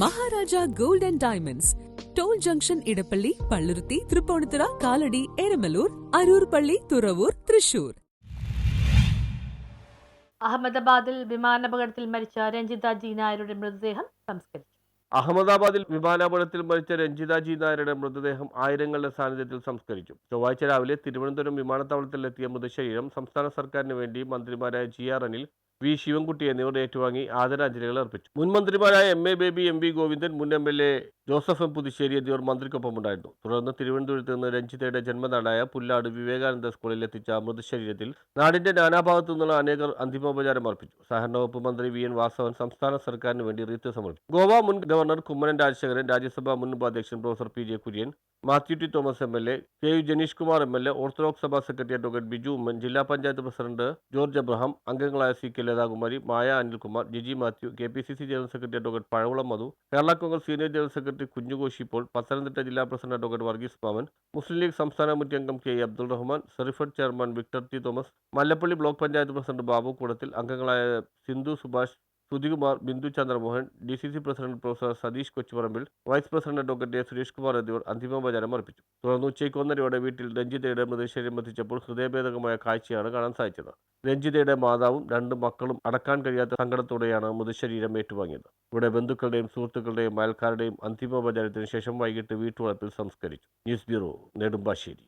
Maharaja gold and diamonds. Toll junction Edappally Palluruthy Tripunithura Kalady Eramalloor Aroor പള്ളി തുറവൂർ തൃശൂർ. അഹമ്മദാബാദിൽ വിമാനാപകടത്തിൽ മരിച്ച Ranjitha G നായരുടെ മൃതദേഹം സംസ്കരിച്ചു. അഹമ്മദാബാദിൽ വിമാനാപകടത്തിൽ മരിച്ച രഞ്ജിത ജി നായരുടെ മൃതദേഹം ആയിരങ്ങളുടെ സാന്നിധ്യത്തിൽ സംസ്കരിച്ചു. ചൊവ്വാഴ്ച രാവിലെ തിരുവനന്തപുരം വിമാനത്താവളത്തിലെത്തിയ മൃതശരീരം സംസ്ഥാന സർക്കാരിന് വേണ്ടി മന്ത്രിമാരായ G R Anil V Sivankutty എന്നിവർ ഏറ്റുവാങ്ങി ആദരാഞ്ജലികൾ അർപ്പിച്ചു. മുൻ മന്ത്രിമാരായ M A Baby M V Govindan മുൻ M L A Joseph M Puthussery എന്നിവർ മന്ത്രിക്കൊപ്പമുണ്ടായിരുന്നു. തുടർന്ന് തിരുവനന്തപുരത്ത് നിന്ന് രഞ്ജിതയുടെ ജന്മനാടായ പുല്ലാട് വിവേകാനന്ദ സ്കൂളിൽ എത്തിച്ച മൃതശരീരത്തിൽ നാടിന്റെ നാനാഭാഗത്തു നിന്നുള്ള അനേകർ അന്തിമോപചാരം അർപ്പിച്ചു. സഹകരണ വകുപ്പ് മന്ത്രി വി. എൻ. വാസവൻ സംസ്ഥാന സർക്കാരിന് വേണ്ടി റീത്ത് സമർപ്പിച്ചു. ഗോവ മുൻ ഗവർണർ കുമ്മനം രാജശേഖരൻ രാജ്യസഭാ മുൻ ഉപാധ്യക്ഷൻ professor P. J. Kurian Mathew T. Thomas M. L. A K. U. Janeesh Kumar M. L. A orthodox Sabha secretary advocate Biju Oommen ജില്ലാ പഞ്ചായത്ത് പ്രസിഡന്റ് ജോർജ് അബ്രഹാം അംഗങ്ങളായ C. K. Lathakumari Maya Anilkumar Jiji Mathew K. P. C. C general secretary advocate Pazhavalam Madhu Kerala Congress senior general secretary Kunjukoshi Paul Pathanamthitta ജില്ലാ president advocate Varghese Mammen Muslim League സംസ്ഥാന committee അംഗം K. Abdul Rahman Serifed chairman Victor T Thomas Mallappally block panchayat president Babu Koodathil അംഗങ്ങളായ Sindhu Subhash Sudhikumar Bindu Chandramohan D C C president professor Satheesh Kochuparambil vice president doctor Suresh Kumar എന്നിവർ അന്തിമോപചാരം അർപ്പിച്ചു. തുടർന്ന് ഉച്ചയ്ക്ക് ഒന്നരയോടെ വീട്ടിൽ രഞ്ജിതയുടെ മൃതശരീരം എത്തിച്ചപ്പോൾ ഹൃദയഭേദകമായ കാഴ്ചയാണ് കാണാൻ സാധിച്ചത്. രഞ്ജിതയുടെ മാതാവും രണ്ട് മക്കളും അടക്കാൻ കഴിയാത്ത സങ്കടത്തോടെയാണ് മൃതശരീരം ഏറ്റുവാങ്ങിയത്. ഇവിടെ ബന്ധുക്കളുടെയും സുഹൃത്തുക്കളുടെയും അയൽക്കാരുടെയും അന്തിമോപചാരത്തിന് ശേഷം വൈകിട്ട് വീട്ടുവളപ്പിൽ സംസ്കരിച്ചു. News bureau Nedumbassery.